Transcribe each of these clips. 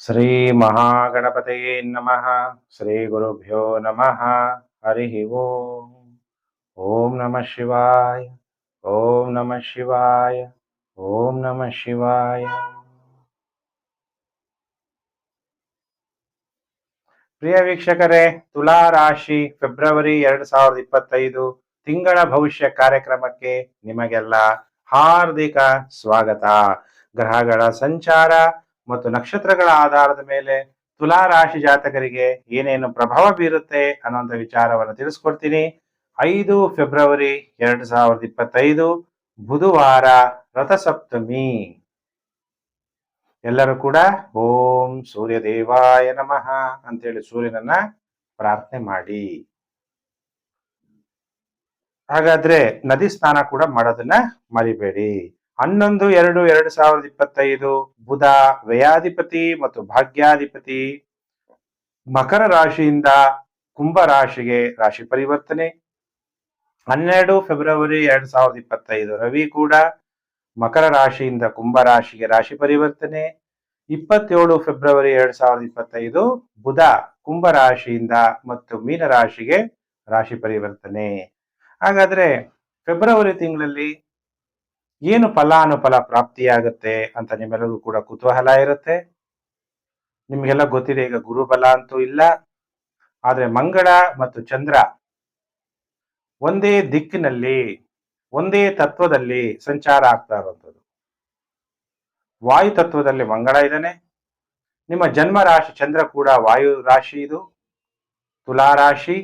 ಶ್ರೀ ಮಹಾಗಣಪತಯೇ ನಮಃ ಶ್ರೀ ಗುರುಭ್ಯೋ ನಮಃ ಹರಿ ಓಂ ಓಂ ನಮಃ ಶಿವಾಯ ಓಂ ನಮಃ ಶಿವಾಯ ಓಂ ನಮಃ ಶಿವಾಯ ಪ್ರಿಯ ವೀಕ್ಷಕರೇ ತುಲಾ ರಾಶಿ ಫೆಬ್ರವರಿ ಎರಡ್ ಸಾವಿರದ ಇಪ್ಪತ್ತೈದು ತಿಂಗಳ ಭವಿಷ್ಯ ಕಾರ್ಯಕ್ರಮಕ್ಕೆ ನಿಮಗೆಲ್ಲ ಹಾರ್ದಿಕ ಸ್ವಾಗತ. ಗ್ರಹಗಳ ಸಂಚಾರ ಮತ್ತು ನಕ್ಷತ್ರಗಳ ಆಧಾರದ ಮೇಲೆ ತುಲಾ ರಾಶಿ ಜಾತಕರಿಗೆ ಏನೇನು ಪ್ರಭಾವ ಬೀರುತ್ತೆ ಅನ್ನುವಂಥ ವಿಚಾರವನ್ನು ತಿಳಿಸ್ಕೊಡ್ತೀನಿ. ಐದು ಫೆಬ್ರವರಿ ಎರಡ್ ಸಾವಿರದ ಇಪ್ಪತ್ತೈದು ಬುಧವಾರ ರಥಸಪ್ತಮಿ. ಎಲ್ಲರೂ ಕೂಡ ಓಂ ಸೂರ್ಯ ದೇವಾಯ ನಮಃ ಅಂತೇಳಿ ಸೂರ್ಯನನ್ನ ಪ್ರಾರ್ಥನೆ ಮಾಡಿ. ಹಾಗಾದ್ರೆ ನದಿ ಸ್ನಾನ ಕೂಡ ಮಾಡೋದನ್ನ ಮರಿಬೇಡಿ. ಹನ್ನೊಂದು, ಎರಡು ಎರಡು ಸಾವಿರದ ಇಪ್ಪತ್ತೈದು ಬುಧ ವ್ಯಯಾಧಿಪತಿ ಮತ್ತು ಭಾಗ್ಯಾಧಿಪತಿ ಮಕರ ರಾಶಿಯಿಂದ ಕುಂಭ ರಾಶಿಗೆ ರಾಶಿ ಪರಿವರ್ತನೆ. ಹನ್ನೆರಡು ಫೆಬ್ರವರಿ ಎರಡು ಸಾವಿರದ ಇಪ್ಪತ್ತೈದು ರವಿ ಕೂಡ ಮಕರ ರಾಶಿಯಿಂದ ಕುಂಭ ರಾಶಿಗೆ ರಾಶಿ ಪರಿವರ್ತನೆ. ಇಪ್ಪತ್ತೇಳು ಫೆಬ್ರವರಿ ಎರಡ್ ಸಾವಿರದ ಇಪ್ಪತ್ತೈದು ಬುಧ ಕುಂಭ ರಾಶಿಯಿಂದ ಮತ್ತು ಮೀನ ರಾಶಿಗೆ ರಾಶಿ ಪರಿವರ್ತನೆ. ಹಾಗಾದ್ರೆ ಫೆಬ್ರವರಿ ತಿಂಗಳಲ್ಲಿ ಏನು ಫಲಾನುಫಲ ಪ್ರಾಪ್ತಿಯಾಗುತ್ತೆ ಅಂತ ನಿಮ್ಮೆಲ್ಲರಿಗೂ ಕೂಡ ಕುತೂಹಲ ಇರುತ್ತೆ. ನಿಮಗೆಲ್ಲ ಗೊತ್ತಿದೆ, ಈಗ ಗುರುಬಲ ಅಂತೂ ಇಲ್ಲ. ಆದರೆ ಮಂಗಳ ಮತ್ತು ಚಂದ್ರ ಒಂದೇ ದಿಕ್ಕಿನಲ್ಲಿ, ಒಂದೇ ತತ್ವದಲ್ಲಿ ಸಂಚಾರ ಆಗ್ತಾ ಇರುವಂಥದ್ದು. ವಾಯು ತತ್ವದಲ್ಲಿ ಮಂಗಳ ಇದ್ದಾನೆ. ನಿಮ್ಮ ಜನ್ಮ ರಾಶಿ ಚಂದ್ರ ಕೂಡ ವಾಯು ರಾಶಿ ಇದು, ತುಲಾ ರಾಶಿ.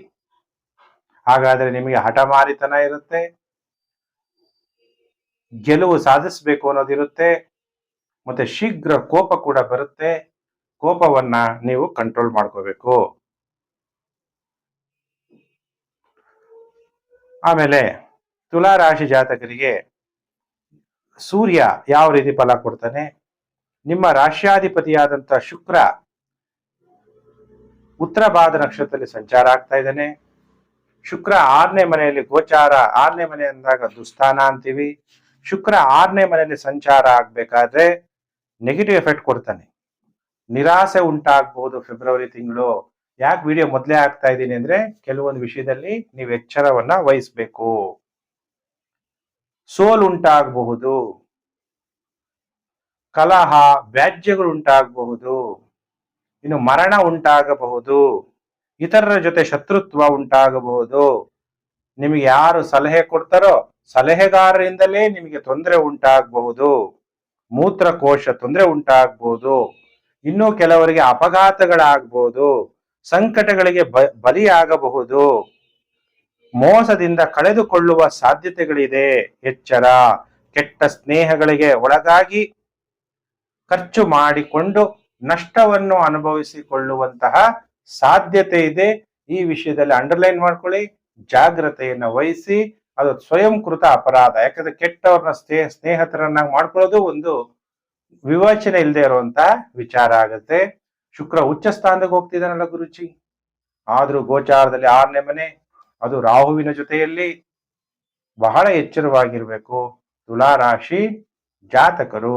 ಹಾಗಾದರೆ ನಿಮಗೆ ಹಠಮಾರಿತನ ಇರುತ್ತೆ. ಗೆಲುವು ಸಾಧಿಸಬೇಕು ಅನ್ನೋದಿರುತ್ತೆ ಮತ್ತೆ ಶೀಘ್ರ ಕೋಪ ಕೂಡ ಬರುತ್ತೆ. ಕೋಪವನ್ನ ನೀವು ಕಂಟ್ರೋಲ್ ಮಾಡ್ಕೋಬೇಕು. ಆಮೇಲೆ ತುಲಾ ರಾಶಿ ಜಾತಕರಿಗೆ ಸೂರ್ಯ ಯಾವ ರೀತಿ ಫಲ ಕೊಡ್ತಾನೆ? ನಿಮ್ಮ ರಾಶ್ಯಾಧಿಪತಿಯಾದಂತ ಶುಕ್ರ ಉತ್ತರ ನಕ್ಷತ್ರದಲ್ಲಿ ಸಂಚಾರ ಆಗ್ತಾ ಇದ್ದಾನೆ. ಶುಕ್ರ ಆರನೇ ಮನೆಯಲ್ಲಿ ಗೋಚಾರ, ಆರನೇ ಮನೆ ಅಂದಾಗ ದುಸ್ಥಾನ ಅಂತೀವಿ. ಶುಕ್ರ ಆರನೇ ಮನೆಯಲ್ಲಿ ಸಂಚಾರ ಆಗ್ಬೇಕಾದ್ರೆ ನೆಗೆಟಿವ್ ಎಫೆಕ್ಟ್ ಕೊಡ್ತಾನೆ. ನಿರಾಸೆ ಉಂಟಾಗಬಹುದು ಫೆಬ್ರವರಿ ತಿಂಗಳು. ಯಾಕೆ ವಿಡಿಯೋ ಮೊದಲೇ ಆಗ್ತಾ ಇದ್ದೀನಿ ಅಂದ್ರೆ ಕೆಲವೊಂದು ವಿಷಯದಲ್ಲಿ ನೀವು ಎಚ್ಚರವನ್ನ ವಹಿಸ್ಬೇಕು. ಸೋಲ್ ಉಂಟಾಗಬಹುದು. ಕಲಹ, ವ್ಯಾಜ್ಯಗಳು ಉಂಟಾಗಬಹುದು. ಇನ್ನು ಮರಣ ಉಂಟಾಗಬಹುದು. ಇತರರ ಜೊತೆ ಶತ್ರುತ್ವ ಉಂಟಾಗಬಹುದು. ನಿಮಗೆ ಯಾರು ಸಲಹೆ ಕೊಡ್ತಾರೋ ಸಲಹೆಗಾರರಿಂದಲೇ ನಿಮಗೆ ತೊಂದರೆ ಉಂಟಾಗಬಹುದು. ಮೂತ್ರಕೋಶ ತೊಂದರೆ ಉಂಟಾಗಬಹುದು. ಇನ್ನೂ ಕೆಲವರಿಗೆ ಅಪಘಾತಗಳಾಗಬಹುದು. ಸಂಕಟಗಳಿಗೆ ಬ, ಬಲಿಯಾಗಬಹುದು. ಮೋಸದಿಂದ ಕಳೆದುಕೊಳ್ಳುವ ಸಾಧ್ಯತೆಗಳಿದೆ. ಎಚ್ಚರ, ಕೆಟ್ಟ ಸ್ನೇಹಗಳಿಗೆ ಒಳಗಾಗಿ ಖರ್ಚು ಮಾಡಿಕೊಂಡು ನಷ್ಟವನ್ನು ಅನುಭವಿಸಿಕೊಳ್ಳುವಂತಹ ಸಾಧ್ಯತೆ ಇದೆ. ಈ ವಿಷಯದಲ್ಲಿ ಅಂಡರ್ಲೈನ್ ಮಾಡ್ಕೊಳ್ಳಿ, ಜಾಗ್ರತೆಯನ್ನು ವಹಿಸಿ ಅದು ಸ್ವಯಂಕೃತ ಅಪರಾಧ. ಯಾಕಂದ್ರೆ ಕೆಟ್ಟವ್ರನ್ನ ಸ್ನೇಹ ಸ್ನೇಹಿತರನ್ನಾಗಿ ಮಾಡ್ಕೊಳ್ಳೋದು ಒಂದು ವಿವೇಚನೆ ಇಲ್ಲದೆ ಇರುವಂತ ವಿಚಾರ ಆಗುತ್ತೆ. ಶುಕ್ರ ಉಚ್ಚ ಸ್ಥಾನದಾಗ ಹೋಗ್ತಿದ್ದಾನಲ್ಲ ಗುರುಜಿ. ಆದ್ರೂ ಗೋಚಾರದಲ್ಲಿ ಆರನೇ ಮನೆ, ಅದು ರಾಹುವಿನ ಜೊತೆಯಲ್ಲಿ ಬಹಳ ಎಚ್ಚರವಾಗಿರ್ಬೇಕು. ತುಲಾ ರಾಶಿ ಜಾತಕರು,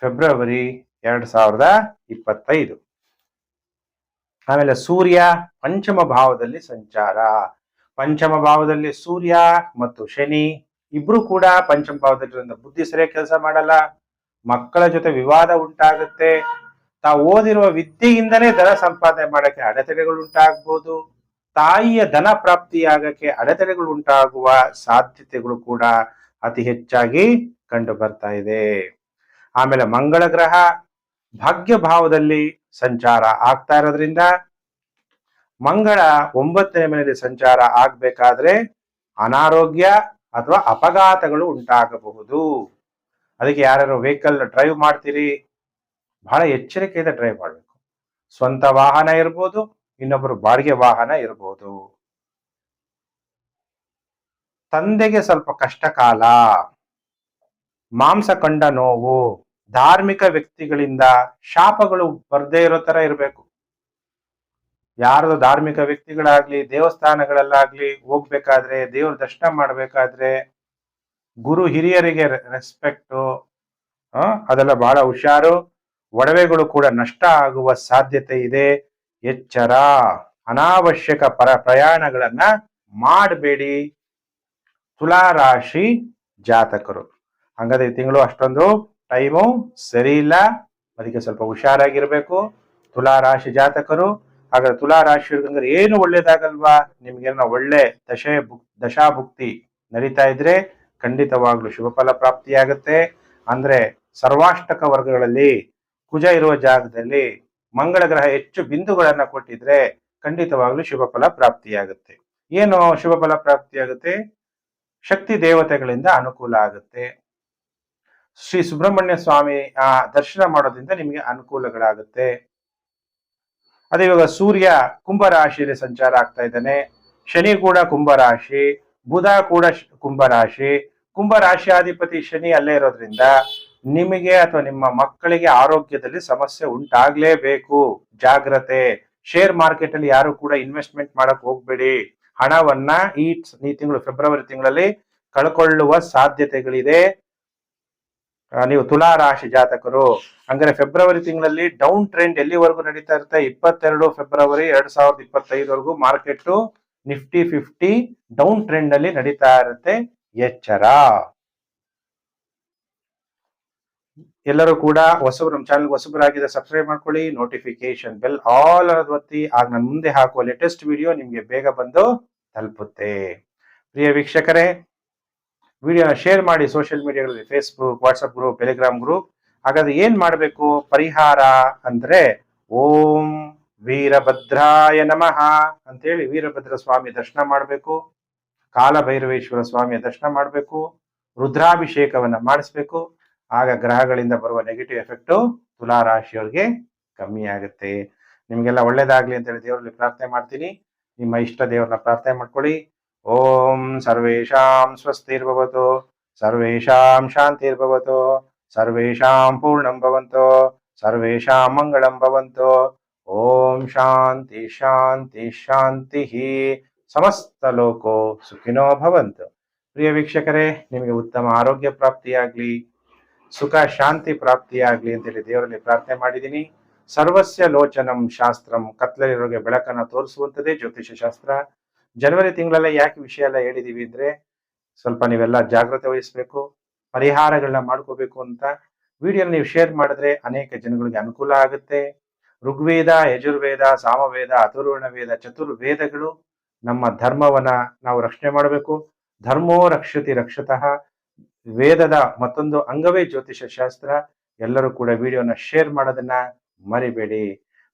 ಫೆಬ್ರವರಿ ಎರಡ್ ಸಾವಿರದ ಇಪ್ಪತ್ತೈದು. ಆಮೇಲೆ ಸೂರ್ಯ ಪಂಚಮ ಭಾವದಲ್ಲಿ ಸಂಚಾರ. ಪಂಚಮ ಭಾವದಲ್ಲಿ ಸೂರ್ಯ ಮತ್ತು ಶನಿ ಇಬ್ರು ಕೂಡ ಪಂಚಮ ಭಾವದಲ್ಲಿ ಬುದ್ಧಿ ಸರಿಯಾಗಿ ಕೆಲಸ ಮಾಡಲ್ಲ. ಮಕ್ಕಳ ಜೊತೆ ವಿವಾದ ಉಂಟಾಗುತ್ತೆ. ತಾವು ಓದಿರುವ ವಿದ್ಯೆಯಿಂದನೇ ಧನ ಸಂಪಾದನೆ ಮಾಡಕ್ಕೆ ಅಡೆತಡೆಗಳು ಉಂಟಾಗ್ಬೋದು. ತಾಯಿಯ ಧನ ಪ್ರಾಪ್ತಿಯಾಗಕ್ಕೆ ಅಡೆತಡೆಗಳು ಉಂಟಾಗುವ ಸಾಧ್ಯತೆಗಳು ಕೂಡ ಅತಿ ಹೆಚ್ಚಾಗಿ ಕಂಡು ಬರ್ತಾ ಇದೆ. ಆಮೇಲೆ ಮಂಗಳ ಗ್ರಹ ಭಾಗ್ಯ ಭಾವದಲ್ಲಿ ಸಂಚಾರ ಆಗ್ತಾ ಇರೋದ್ರಿಂದ ಮಂಗಳ ಒಂಬತ್ತನೇ ಮನೆಯಲ್ಲಿ ಸಂಚಾರ ಆಗ್ಬೇಕಾದ್ರೆ ಅನಾರೋಗ್ಯ ಅಥವಾ ಅಪಘಾತಗಳು ಉಂಟಾಗಬಹುದು. ಅದಕ್ಕೆ ಯಾರು ವೆಹಿಕಲ್ ಡ್ರೈವ್ ಮಾಡ್ತೀರಿ? ಬಹಳ ಎಚ್ಚರಿಕೆಯಿಂದ ಡ್ರೈವ್ ಮಾಡಬೇಕು. ಸ್ವಂತ ವಾಹನ ಇರ್ಬೋದು ಇನ್ನೊಬ್ಬರು ಬಾಡಿಗೆ ವಾಹನ ಇರ್ಬೋದು. ತಂದೆಗೆ ಸ್ವಲ್ಪ ಕಷ್ಟ ಕಾಲ. ಮಾಂಸ ಕಂಡ ನೋವು, ಧಾರ್ಮಿಕ ವ್ಯಕ್ತಿಗಳಿಂದ ಶಾಪಗಳು ಬರ್ದೇ ಇರೋ ತರ ಇರಬೇಕು. ಯಾರದು ಧಾರ್ಮಿಕ ವ್ಯಕ್ತಿಗಳಾಗ್ಲಿ, ದೇವಸ್ಥಾನಗಳಲ್ಲಾಗ್ಲಿ ಹೋಗ್ಬೇಕಾದ್ರೆ, ದೇವ್ರ ದರ್ಶನ ಮಾಡ್ಬೇಕಾದ್ರೆ ಗುರು ಹಿರಿಯರಿಗೆ ರೆಸ್ಪೆಕ್ಟು ಅದೆಲ್ಲ ಬಹಳ ಹುಷಾರು. ಒಡವೆಗಳು ಕೂಡ ನಷ್ಟ ಆಗುವ ಸಾಧ್ಯತೆ ಇದೆ. ಎಚ್ಚರ, ಅನಾವಶ್ಯಕ ಪರ, ಪ್ರಯಾಣಗಳನ್ನ ಮಾಡಬೇಡಿ. ತುಲಾ ರಾಶಿ ಜಾತಕರು. ಹಂಗಾದ್ರೆ ಈ ತಿಂಗಳು ಅಷ್ಟೊಂದು ಟೈಮು ಸರಿ ಇಲ್ಲ. ಅದಕ್ಕೆ ಸ್ವಲ್ಪ ಹುಷಾರಾಗಿರ್ಬೇಕು. ತುಲಾ ರಾಶಿ ಜಾತಕರು ಹಾಗಾದ್ರೆ ತುಲಾ ರಾಶಿ ಅಂದ್ರೆ ಏನು ಒಳ್ಳೇದಾಗಲ್ವಾ? ನಿಮ್ಗೇನ ಒಳ್ಳೆ ದಶೆ ಭುಕ್ ದಶಾಭುಕ್ತಿ ನಡೀತಾ ಇದ್ರೆ ಖಂಡಿತವಾಗ್ಲೂ ಶುಭ ಫಲ ಪ್ರಾಪ್ತಿಯಾಗುತ್ತೆ. ಅಂದ್ರೆ ಸರ್ವಾಷ್ಟಕ ವರ್ಗಗಳಲ್ಲಿ ಕುಜ ಇರುವ ಜಾಗದಲ್ಲಿ ಮಂಗಳ ಗ್ರಹ ಹೆಚ್ಚು ಬಿಂದುಗಳನ್ನ ಕೊಟ್ಟಿದ್ರೆ ಖಂಡಿತವಾಗ್ಲೂ ಶುಭ ಫಲ ಪ್ರಾಪ್ತಿಯಾಗುತ್ತೆ. ಏನು ಶುಭ ಫಲ ಪ್ರಾಪ್ತಿಯಾಗುತ್ತೆ? ಶಕ್ತಿ ದೇವತೆಗಳಿಂದ ಅನುಕೂಲ ಆಗುತ್ತೆ. ಶ್ರೀ ಸುಬ್ರಹ್ಮಣ್ಯ ಸ್ವಾಮಿ, ಆ, ದರ್ಶನ ಮಾಡೋದ್ರಿಂದ ನಿಮಗೆ ಅನುಕೂಲಗಳಾಗುತ್ತೆ. ಅದೇ ಇವಾಗ ಸೂರ್ಯ ಕುಂಭ ರಾಶಿಯಲ್ಲಿ ಸಂಚಾರ ಆಗ್ತಾ ಇದ್ದಾನೆ. ಶನಿ ಕೂಡ ಕುಂಭ ರಾಶಿ ಬುಧ ಕೂಡ ಶ್- ಕುಂಭ ರಾಶಿ ಕುಂಭ ರಾಶಿಯಾಧಿಪತಿ ಶನಿ ಅಲ್ಲೇ ಇರೋದ್ರಿಂದ ನಿಮಗೆ ಅಥವಾ ನಿಮ್ಮ ಮಕ್ಕಳಿಗೆ ಆರೋಗ್ಯದಲ್ಲಿ ಸಮಸ್ಯೆ ಉಂಟಾಗ್ಲೇಬೇಕು. ಜಾಗ್ರತೆ. ಶೇರ್ ಮಾರ್ಕೆಟ್ ಅಲ್ಲಿ ಯಾರು ಕೂಡ ಇನ್ವೆಸ್ಟ್ಮೆಂಟ್ ಮಾಡಕ್ ಹೋಗ್ಬೇಡಿ. ಹಣವನ್ನ ಈ ಈ ತಿಂಗಳು, ಫೆಬ್ರವರಿ ತಿಂಗಳಲ್ಲಿ ಕಳ್ಕೊಳ್ಳುವ ಸಾಧ್ಯತೆಗಳಿದೆ. ನೀವು ತುಲಾ ರಾಶಿ ಜಾತಕರು ಅಂದ್ರೆ ಫೆಬ್ರವರಿ ತಿಂಗಳಲ್ಲಿ ಡೌನ್ ಟ್ರೆಂಡ್ ಎಲ್ಲಿವರೆಗೂ ನಡೀತಾ ಇರುತ್ತೆ? ಇಪ್ಪತ್ತೆರಡು ಫೆಬ್ರವರಿ ಎರಡ್ ಸಾವಿರದ ಇಪ್ಪತ್ತೈದವರೆಗೂ market nifty fifty down trend ಅಲ್ಲಿ ನಡೀತಾ ಇರುತ್ತೆ. ಎಚ್ಚರ. ಎಲ್ಲರೂ ಕೂಡ ಹೊಸಬ್ರು ನಮ್ಮ ಚಾನಲ್ ಹೊಸಬರಾಗಿದೆ ಸಬ್ಸ್ಕ್ರೈಬ್ ಮಾಡ್ಕೊಳ್ಳಿ ನೋಟಿಫಿಕೇಶನ್ ಬೆಲ್ ಆಲ್ ಅನ್ನೋದು ಒತ್ತಿ, ಆಗ ನಾನು ಮುಂದೆ ಹಾಕುವ ಲೇಟೆಸ್ಟ್ ವಿಡಿಯೋ ನಿಮ್ಗೆ ಬೇಗ ಬಂದು ತಲುಪುತ್ತೆ. ಪ್ರಿಯ ವೀಕ್ಷಕರೇ ವಿಡಿಯೋನ ಶೇರ್ ಮಾಡಿ social ಮೀಡಿಯಾಗಳಲ್ಲಿ Facebook WhatsApp group Telegram group ಹಾಗಾದ್ರೆ ಏನ್ ಮಾಡಬೇಕು? ಪರಿಹಾರ ಅಂದ್ರೆ ಓಂ ವೀರಭದ್ರಾಯ ನಮಃ ಅಂತೇಳಿ ವೀರಭದ್ರ ಸ್ವಾಮಿ ದರ್ಶನ ಮಾಡಬೇಕು. ಕಾಲಭೈರವೇಶ್ವರ ಸ್ವಾಮಿಯ ದರ್ಶನ ಮಾಡಬೇಕು. ರುದ್ರಾಭಿಷೇಕವನ್ನ ಮಾಡಿಸ್ಬೇಕು. ಆಗ ಗ್ರಹಗಳಿಂದ ಬರುವ ನೆಗೆಟಿವ್ ಎಫೆಕ್ಟು ತುಲಾ ರಾಶಿಯವರಿಗೆ ಕಮ್ಮಿ ಆಗುತ್ತೆ. ನಿಮಗೆಲ್ಲ ಒಳ್ಳೇದಾಗ್ಲಿ ಅಂತ ಹೇಳಿ ದೇವರಲ್ಲಿ ಪ್ರಾರ್ಥನೆ ಮಾಡ್ತೀನಿ. ನಿಮ್ಮ ಇಷ್ಟ ದೇವರನ್ನ ಪ್ರಾರ್ಥನೆ ಮಾಡ್ಕೊಳ್ಳಿ. ಓಂ ಸರ್ವೇಷಾಂ ಸ್ವಸ್ತಿರ್ಭವತು ಸರ್ವೇಷಾಂ ಶಾಂತಿರ್ಭವತು ಸರ್ವೇಷಾಂ ಪೂರ್ಣಂ ಭವಂತು ಸರ್ವೇಷಾಂ ಮಂಗಳಂ ಭವಂತು ಓಂ ಶಾಂತಿ ಶಾಂತಿ ಶಾಂತಿ ಸಮಸ್ತ ಲೋಕೋ ಸುಖಿನೋ ಭವಂತು ಪ್ರಿಯ ವೀಕ್ಷಕರೇ ನಿಮಗೆ ಉತ್ತಮ ಆರೋಗ್ಯ ಪ್ರಾಪ್ತಿಯಾಗ್ಲಿ, ಸುಖ, ಶಾಂತಿ ಪ್ರಾಪ್ತಿಯಾಗ್ಲಿ ಅಂತೇಳಿ ದೇವರಲ್ಲಿ ಪ್ರಾರ್ಥನೆ ಮಾಡಿದ್ದೀನಿ. ಸರ್ವಸ್ಯ ಲೋಚನಂ ಶಾಸ್ತ್ರಂ ಕತ್ಲಲ್ಲಿರೋಗೆ ಬೆಳಕನ್ನ ತೋರಿಸುವಂಥದ್ದೇ ಜ್ಯೋತಿಷ್ಯ ಶಾಸ್ತ್ರ ಜನವರಿ ತಿಂಗಳಲ್ಲೇ ಯಾಕೆ ವಿಷಯ ಎಲ್ಲ ಹೇಳಿದೀವಿ ಅಂದ್ರೆ ಸ್ವಲ್ಪ ನೀವೆಲ್ಲ ಜಾಗ್ರತೆ ವಹಿಸ್ಬೇಕು ಪರಿಹಾರಗಳನ್ನ ಮಾಡ್ಕೋಬೇಕು ಅಂತ ವಿಡಿಯೋ ನೀವು ಶೇರ್ ಮಾಡಿದ್ರೆ ಅನೇಕ ಜನಗಳಿಗೆ ಅನುಕೂಲ ಆಗುತ್ತೆ. ಋಗ್ವೇದ, ಯಜುರ್ವೇದ, ಸಾಮವೇದ ಅಥರ್ವಣ ವೇದ ಚತುರ್ವೇದಗಳು ನಮ್ಮ ಧರ್ಮವನ್ನ ನಾವು ರಕ್ಷಣೆ ಮಾಡಬೇಕು. ಧರ್ಮೋ ರಕ್ಷತಿ ರಕ್ಷತಃ. ವೇದದ ಮತ್ತೊಂದು ಅಂಗವೇ ಜ್ಯೋತಿಷ ಶಾಸ್ತ್ರ ಎಲ್ಲರೂ ಕೂಡ ವಿಡಿಯೋನ ಶೇರ್ ಮಾಡೋದನ್ನ ಮರಿಬೇಡಿ.